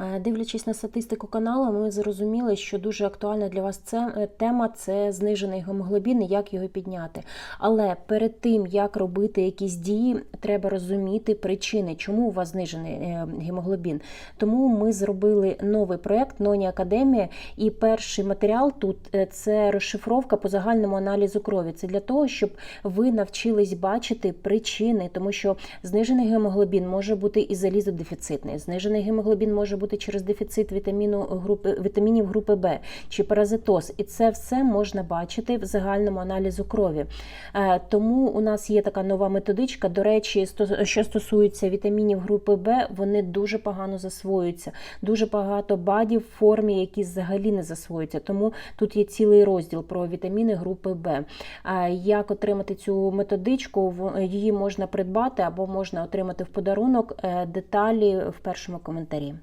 Е, Дивлячись на статистику каналу, ми зрозуміли, що дуже актуальна для вас це е, тема це знижений гемоглобін і як його підняти. Але перед тим як робити якісь дії, треба розуміти причини, чому у вас знижений е, гемоглобін. Тому ми зробили новий проект Ноні Академія, і перший матеріал тут це розшифровка по загальному аналізу крові. Це для того, щоб ви навчились бачити причини, тому що знижений гемоглобін може бути і залізодефіцитний, знижений гемоглобін може бути через дефіцит вітаміну групи вітамінів групи Б чи паразитоз, і це все можна бачити в загальному аналізу крові. Е, Тому у нас є така нова методичка. До речі, що стосується вітамінів групи Б, вони дуже погано засвоюються. Дуже багато бадів в формі, які взагалі не засвоюються. Тому тут є цілий розділ про вітаміни групи Б. Е, Як отримати цю методичку? Її можна придбати або можна отримати в подарунок. Е, Деталі в першому коментарі.